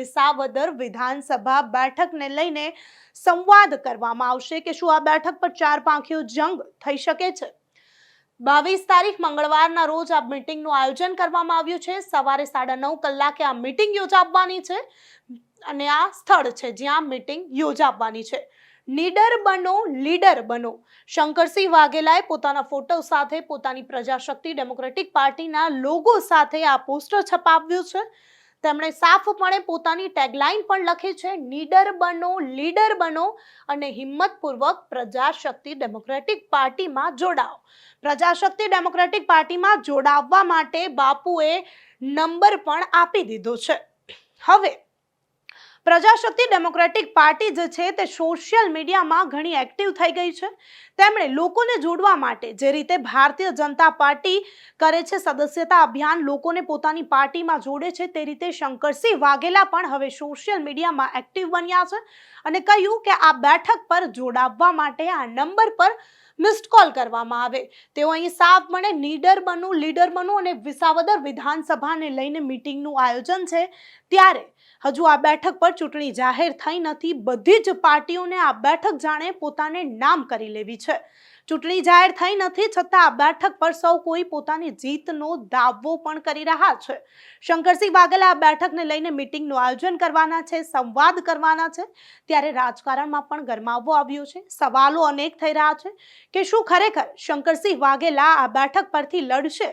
વિસાવદર વિધાનસભા બેઠકને લઈને સંવાદ કરવામાં આવશે કે શું આ બેઠક પર ચાર પાંખીઓ જંગ થઈ શકે છે? બાવીસ તારીખ મંગળવારના રોજ આ મિટિંગનું આયોજન કરવામાં આવ્યું છે. સવારે સાડા નવ કલાકે આ મિટિંગ યોજાવવાની છે અને આ સ્થળ છે જ્યાં મિટિંગ યોજાવવાની છે. નીડર બનો, લીડર બનો. શંકરસિંહ વાઘેલાએ પોતાના ફોટો સાથે પોતાની પ્રજાશક્તિ ડેમોક્રેટિક પાર્ટીના લોગો સાથે આ પોસ્ટર છપાવ્યું છે. તેમણે સાફપણે પોતાની ટેગલાઇન પણ લખી છે, નીડર બનો, લીડર બનો અને હિંમતપૂર્વક પ્રજાશક્તિ ડેમોક્રેટિક પાર્ટીમાં જોડાઓ. પ્રજાશક્તિ ડેમોક્રેટિક પાર્ટીમાં જોડાવવા માટે બાપુએ નંબર પણ આપી દીધો છે. હવે પ્રજાશક્તિ ડેમોક્રેટિક પાર્ટી જે છે તે સોશિયલ મીડિયામાં ઘણી એક્ટિવ થઈ ગઈ છે. તેમણે લોકોને જોડવા માટે જે રીતે ભારતીય જનતા પાર્ટી કરે છે, સદસ્યતા અભિયાન લોકોને પોતાની પાર્ટીમાં જોડે છે, તે રીતે શંકરસિંહ વાઘેલા પણ હવે સોશિયલ મીડિયામાં એક્ટિવ બન્યા છે અને કહ્યું કે આ બેઠક પર જોડાવવા માટે આ નંબર પર મિસ્ડ કોલ કરવામાં આવે. તેઓ અહીં સાફ મળે, નીડર બનવું લીડર બનવું અને વિસાવદર વિધાનસભાને લઈને મીટિંગનું આયોજન છે. ત્યારે હજુ આ બેઠક પર ચૂંટણી જાહેર થઈ નથી, બધી જ પાર્ટીઓને આ બેઠક જાણે પોતાને નામ કરી લેવી છે. ચૂંટણી જાહેર થઈ નથી છતાં આ બેઠક પર સૌ કોઈ પોતાની જીતનો દાવો પણ કરી રહ્યા છે. શંકરસિંહ વાઘેલા આ બેઠકને લઈને મીટિંગનું આયોજન કરવાના છે, સંવાદ કરવાના છે. ત્યારે રાજકારણમાં પણ ગરમાવો આવ્યો છે. સવાલો અનેક થઈ રહ્યા છે કે શું ખરેખર શંકરસિંહ વાઘેલા આ બેઠક પરથી લડશે?